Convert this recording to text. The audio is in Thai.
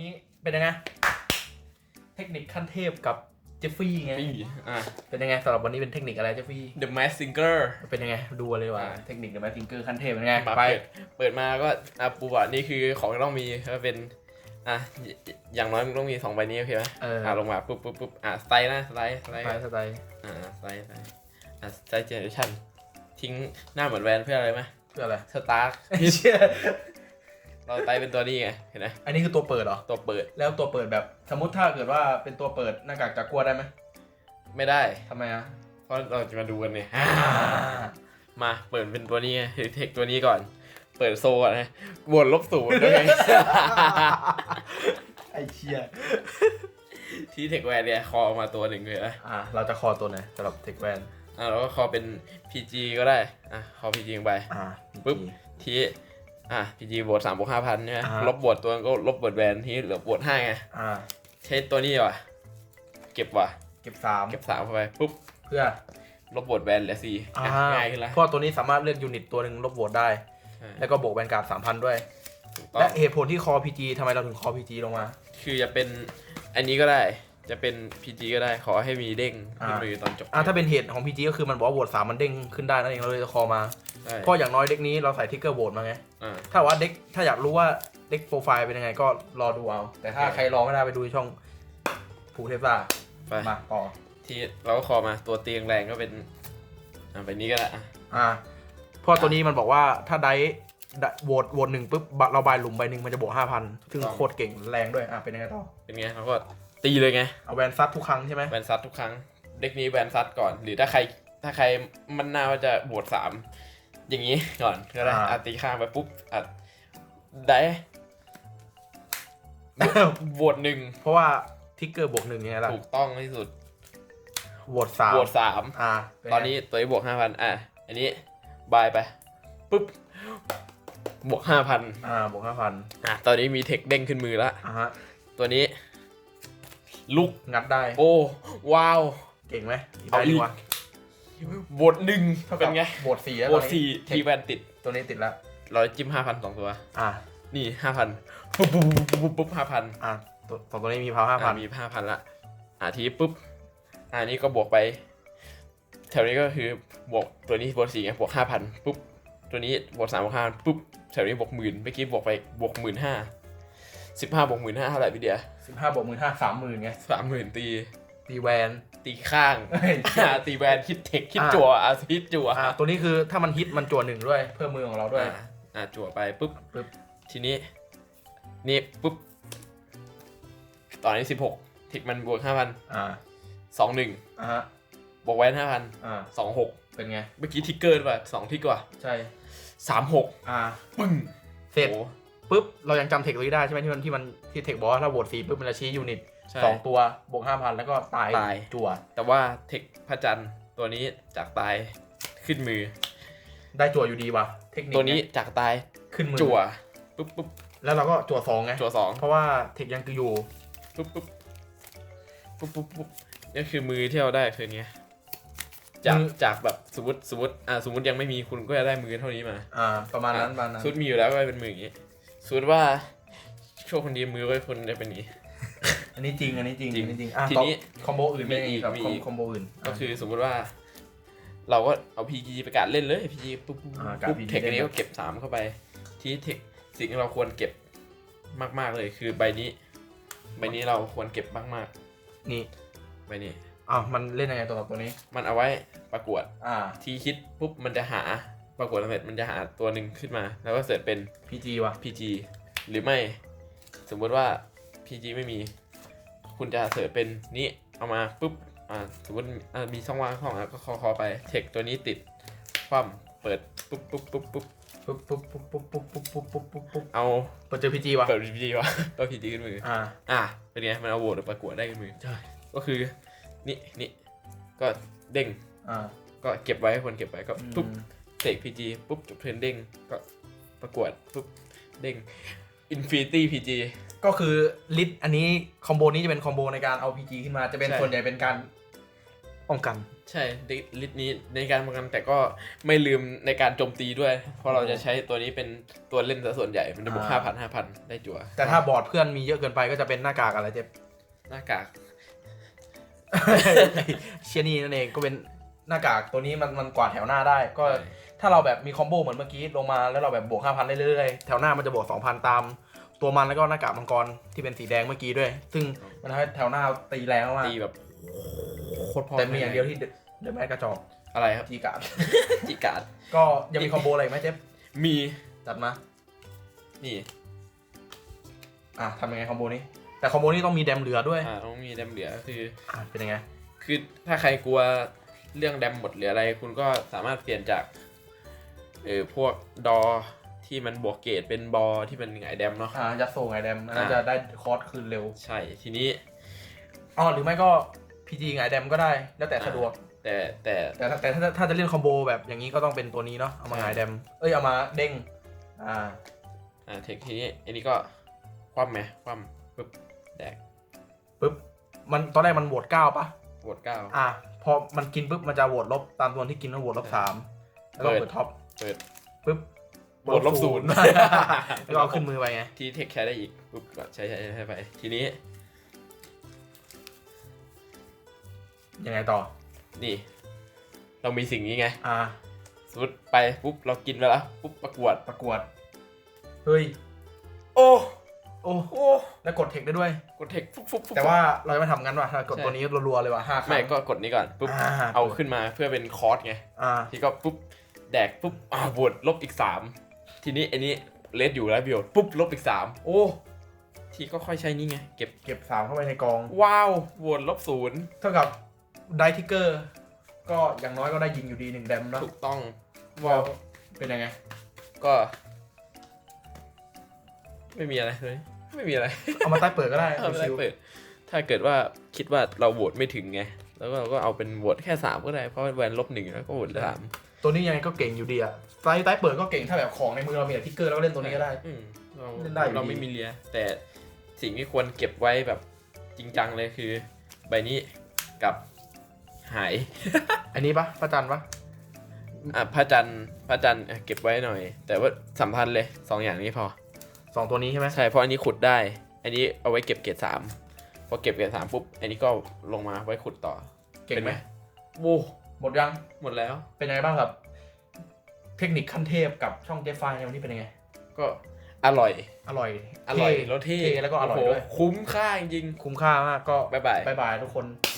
นี้เป็นยังไง เทคนิคขั้นเทพกับเจฟฟี่ไง นี่อะ เป็นยังไงสำหรับวันนี้เป็นเทคนิคอะไรเจฟฟี่ The Mask Singer เป็นยังไง ดูเลยว่าอ่า เทคนิคกับแมททิงเกอร์ขั้นเทพเป็นยังไงมาไป เปิดเปิดมาก็อะปูบอกนี่คือของที่ต้องมีก็เป็นอะยอย่างน้อยมึงต้องมีสองใบนี้โอเคไหมเออ อะลงมาปุ๊บปุ๊บปุ๊บอะสไตล์นะสไตล์สไตล์ไปสไตล์อ่าสไตล์สไตล์อะสไตล์เจเนอเรชั่นทิ้งหน้าเหมือนแวนเพื่ออะไรไหมเพื่ออะไรสตาร์ เชี่ย เราสไตล์เป็นตัวนี้ไงเห็นไหมอันนี้คือตัวเปิดเหรอ ตัวเปิดแล้วตัวเปิดแบบสมมติถ้าเกิดว่าเป็นตัวเปิดหน้ากากจากกัวได้ไหมไม่ได้ ทำไมอะเพราะเราจะมาดูกันเนี่ยมาเปิดเป็นตัวนี้ไงเทคตัวนี้ก่อน เปิดโซก่อนนะบวกลบศูนย์ด้วยไง ไอเชี่ยที่เทคแวนเนี่ยคอออกมาตัวหนึ่งเลยนะอะเราจะคอตัวไหนสำหรับเทคแวนอะแล้วก็คอเป็น PG ก็ได้อะคอ PG ลงไป อ่าปึ๊บ ที อะ PG บวกสามบวกห้าพันใช่ไหมอ่า ลบบวกตัวก็ลบบวกแวนที่เหลือบวกห้าไงอ่า ใช้ตัวนี้ว่ะเก็บว่ะเก็บสามเก็บสามเข้าไปปุ๊บเพื่อลบบวกแวนเหลือสี่อ่าอะง่ายขึ้นแล้วเพราะตัวนี้สามารถเลือกยูนิตตัวหนึ่งลบโหวตได้ ใช่แล้วก็บวกแวนการ์ดสามพันด้วย ถูกต้องและเหตุผลที่คอ PG ทำไมเราถึงคอ PG ลงมา คือจะเป็นอันนี้ก็ได้ จะเป็น PG ก็ได้ขอให้มีเด้งขึ้นอ่ามือตอนจบอะถ้าเป็นเหตุของ PG ก็คือมันบอกว่าโหวตสามมันเด้งขึ้นได้นั่นเองเราเลยจะคอมาใช่เพราะอย่างน้อยเด็กนี้เราใส่ทิกเกอร์โหวตมาไง อ่า ถ้าว่าเด็กถ้าอยากรู้ว่าเด็กโปรไฟล์เป็นยังไงก็รอดูเอา แต่ถ้าโอเค ใครรอไม่ได้ไปดูที่ช่องผูเทพซ่าไปมาต่อ ที่เราก็คอมาตัวเตียงแรงก็เป็นอ่าไปนี้ก็ได้อะอ่าเพราะตัวนี้มันบอกว่าถ้าได้ได้โหวตโหวตหนึ่งปุ๊บเราบายหลุมใบหนึ่งมันจะบวกห้าพันซึ่งโคตรเก่งแรงด้วย อะเป็นยังไงต่อ เป็นไงเราก็ ตีเลยไง เอาแวนซัดทุกครั้งใช่ไหมแวนซัดทุกครั้ง เด็กนี้แวนซัดก่อน หรือถ้าใครถ้าใครมันน่าว่าจะบวกสามอย่างนี้ก่อนก็ได้อะตีข้างไปปุ๊บอะได้บวกหนึ่งเพราะว่าทิกเกอร์บวกหนึ่งยังไงล่ะถูกต้องที่สุดโหวตสามบวกสามอ่าเป็ไงตอนนี้ตัวนี้บวกห้าพันอะ อันนี้บายไปปุ๊บบวกห้าพันอ่าบวกห้าพันอะตอนนี้มีเทคเด้งขึ้นมือแล้วอ่าฮะตัวนี้ ลุก งัดได้ โอ้ ว้าว เก่งไหมเอาอีกดีวะบวกหนึ่งเท่าเป็กับนไงโหวตสี่แล้วบวกตอนนี้สี่เททีคแวนติดตัวนี้ติดแล้ว เราจิ้มห้าพันสองตัว อ่านี่ห้าพันปุ๊บปุ๊บปุ๊บปุ๊บปุ๊บห้าพันอ่าตัวสองตัวนี้มีพาวห้าพันมีห้าพันละอะทีนี้ปุ๊บอ่านี้ก็บวกไป แถวนี้ก็คือบวกตัวนี้บวกสี่ไงบวกห้าพันปุ๊บตัวนี้บวกสามบวกห้าปุ๊บแถวนี้บวกหมื่นเมื่อกี้บวกไปบวกหมื่นห้าสิบห้าบวกหมื่นห้าเท่าไหร่พี่เดีย สิบห้าบวกหมื่นห้าสามหมื่นไงสามหมื่นตีตีแวนตีข้างเฮ้ยอ่าตีแวนคิดเทคคิดจั่วอะคิดจั่วอ่าตัวนี้คือถ้ามันฮิตมันจั่วหนึ่งด้วย เพิ่มมือของเราด้วยอ่าอ่าจั่วไปปุ๊บปึ๊บทีนี้นี่ปุ๊บตอนนี้สิบหกทิกมันบวกห้าพันอ่าสองหนึ่งอ่าฮะบวกแวนห้าพันอ่าสองหกเป็นไง เมื่อกี้ทิกเกอร์ป่ะสองทิกกว่า ใช่สามหกอ่าปึ้งเสร็จโอ้ ปุ๊บเรายังจำเทคตัวนี้ได้ใช่ไหมที่มันที่มันที่เทคบอกว่าถ้าโหวตฟรีปุ๊บมันจะชี้ยูนิตใช่ สองตัวบวกห้าพันแล้วก็ตายตาย จั่วแต่ว่าเทคพระจันทร์ตัวนี้จากตายขึ้นมือ ได้จั่วอยู่ดีว่ะเทคนิคตัวนี้ไงจากตายขึ้นมือจั่วปุ๊บปุ๊บแล้วเราก็จั่วสองไงจั่วสองเพราะว่าเทคยังคืออยู่ปุ๊บปุ๊บปุ๊บปุ๊บปุ๊บนี่คือมือที่เราได้คือไงจากมือจากแบบสมมติสมมติอ่าสมมติยังไม่มีคุณก็จะได้มือเท่านี้มาอ่าประมาณนั้นประมาณนั้น สมมติมีอยู่แล้วก็เป็นมืออย่างนี้ สมมติว่าโชคคนดีมือไว้คนจะเป็นอย่างนี้ อันนี้จริงอันนี้จริงจริง อันนี้จริงอะทีต่อนี้ คอมโบอื่นเป็นยังไงมีอีกกับมีคอมอีก คอมโบอื่น ก็คือสมมุติว่า เราก็เอาพีจีประกาศเล่นเลยพีจีปุ๊บปุ๊บอ่าการปุ๊บ PG เทคอันนี้เล่นก็เก็บสามเข้าไป ที่เทคสิ่งที่เราควรเก็บมากๆเลยคือใบนี้ ใบนี้เราควรเก็บมากนี่ๆใบนี้ อ้าวมันเล่นยังไงตัวกับตัวนี้ มันเอาไว้ประกวดอ่า ทีคิดปุ๊บมันจะหา ประกวดสำเร็จมันจะหาตัวหนึ่งขึ้นมา แล้วก็เสิร์ชเป็น PG ว่ะ PG หรือไม่ สมมุติว่า PG ไม่มี คุณจะเสิร์ชเป็นนี้เอามาปุ๊บอ่าสมมติอ่ามีช่องว่างช่องอะก็คอคอไปเทคตัวนี้ติดคว่ำเปิดปุ๊บปุ๊บปุ๊บปุ๊บปุ๊บปุ๊บปุ๊บปุ๊บปุ๊บปุ๊บปุ๊บปุ๊บปุ๊บปุ๊บเอาเปิดเจอ PG ว่ะเปิด PG วะก็ PG ขึ้นมือ อ่า อะเป็นไงมันเอาโหวตประกวดได้ขึ้นมือ ใช่ ก็คือนี่นี่ก็เด้งอ่า ก็เก็บไว้ให้คนเก็บไว้ก็ปุ๊บ อืม เทค PG ปุ๊บจบเทรนเด้งก็ประกวดปุ๊บเด้ง Infinity PG ก็คือลิสต์อันนี้คอมโบนี้จะเป็นคอมโบในการเอา PG ขึ้นมาจะเป็นใช่ ส่วนใหญ่เป็นการป้องกัน ใช่ลิสต์นี้ในการป้องกันแต่ก็ไม่ลืมในการโจมตีด้วย เพราะเราจะใช้ตัวนี้เป็นตัวเล่นซะส่วนใหญ่มันจะบวกอ่าห้าพันห้าพันได้จั่วแต่ถ้าบอร์ดเพื่อนมีเยอะเกินไปก็จะเป็นหน้ากากอะไรเจ๊บหน้ากาก เชียนี่นั่นเองก็เป็นหน้ากากตัวนี้มันมันกวาดแถวหน้าได้ก็ ถ้าเราแบบมีคอมโบเหมือนเมื่อกี้ลงมาแล้วเราแบบบวก5,000เรื่อยๆแถวหน้ามันจะบวก2,000ตาม ตัวมันแล้วก็หน้ากากมังกรที่เป็นสีแดงเมื่อกี้ด้วย ซึ่งมันทำให้แถวหน้าตีแรงมากตีแบบโคตรพอแต่มีอย่างเดียวที่เดอะแมนกระจอกอะไรครับจีการ์ดจิการ์ดก็ยังมีคอมโบอะไรอีกไหมเจ๊บมีจัดมา นี่ อะทำยังไงคอมโบนี้ แต่คอมโบนี้ต้องมีแดมเหลือด้วยอ่าต้องมีแดมเหลือคืออะเป็นยังไง คือถ้าใครกลัวเรื่องแดมหมดหรืออะไร คุณก็สามารถเปลี่ยนจาก เออพวกดอที่มันบวกเกรดเป็นบอที่มันหงายแดมเนาะ อะยัดโซไงแดมอันนั้นอะจะได้คอร์สคืนเร็วใช่ทีนี้ อ๋อหรือไม่ก็พีจีไงแดมก็ได้แล้วแต่สะดวก แต่แต่แต่ถ้าแต่ถ้าถ้าจะเล่นคอมโบแบบอย่างนี้ก็ต้องเป็นตัวนี้เนาะเอามาหงายแดมเอ้ยเอามาเด้งอ่าอ่าเทคทีนี้อันนี้ก็คว่ำไหมคว่ำปึ๊บแดกปึ๊บมันตอนแรกมันโหวตเก้าปะโหวตเก้า อ่าพอมันกินปุ๊บมันจะโหวตลบตามตัวที่กินก็โหวตลบสามแล้วก็เปิด เปิดท็อป เปิด ปึ๊บโหวตลบศูนย์แล้วก็เอาขึ้นมือไปไง ที่เทคแคร์ได้อีกปุ๊บก็ใช้ใช้ใช้ไป ทีนี้ยังไงต่อ นี่ เรามีสิ่งนี้ไงอ่า สมมติไปปุ๊บเรากินไปแล้วปุ๊บประกวด ประกวด เฮ้ย โอ้โอ้โอ้แล้วกดเทคได้ด้วย กดเทคปุ๊บปุ๊บปุ๊บ แต่ว่าเราจะไม่ทำงั้นว่ะถ้ากดใช่ ตัวนี้รัวๆเลยว่ะห้าครั้ง ไม่ก็กดนี้ก่อนปุ๊บอ่า เอาขึ้นมาเพื่อเป็นคอร์สไงอ่า ที่ก็ปุ๊บ แดกปุ๊บอ่าบวดลบอีกสามทีนี้อันนี้เลสอยู่แล้วบิโอปุ๊บลบอีกสามโอ้ ทีก็ค่อยใช้นี่ไง เก็บเก็บสามเข้าไปในกอง ว้าวบวดลบศูนย์เท่ากับไดทิกเกอร์ ก็อย่างน้อยก็ได้ยิงอยู่ดีหนึ่งแดมเนาะถูกต้องว้าวเป็นยังไง ก็ ไม่มีอะไรเลยไม่มีอะไร เอามาใต้เปิดก็ได้เอาไม่ได้ชิวเปิดถ้าเกิดว่าคิดว่าเราโหวตไม่ถึงไง แล้วก็เราก็เอาเป็นโหวตแค่สามก็ได้ เพราะแวนลบหนึ่งแล้วก็โหวตสามๆ ตัวนี้ยังไงก็เก่งอยู่ดีอะไต้ใต้เปิดก็เก่งถ้าแบบของในมือเรามีแต่ทิกเกอร์แล้วก็เล่นตัวนี้ก็ได้ อืมเราเล่นได้อยู่ดีเราไม่มีเลียแต่สิ่งที่ควรเก็บไว้แบบจริงจังเลยคือ ใบนี้กับหาย อันนี้ปะพระจันทร์ปะอะพระจันทร์พระจันทร์อะเก็บไว้หน่อย แต่ว่าสัมพันธ์เลยสองอย่างนี้พอ สองตัวนี้ใช่ไหมใช่เพราะอันนี้ขุดได้ อันนี้เอาไว้เก็บเกรดสามพอเก็บเกรดสามปุ๊บ อันนี้ก็ลงมาไว้ขุดต่อเก่งเป็นไหไหมมโว้ หมดยัง หมดแล้ว เป็นยังไงบ้างครับ เทคนิคขั้นเทพกับช่องเจฟไฟในวันนี้เป็นยังไง ก็อร่อย อร่อย อร่อยเท่แล้วเท่เท่แล้วก็อร่อยโโหด้วย คุ้มค่าจริง คุ้มค่ามากก็บ๊ายบายบายบายทุกคนๆ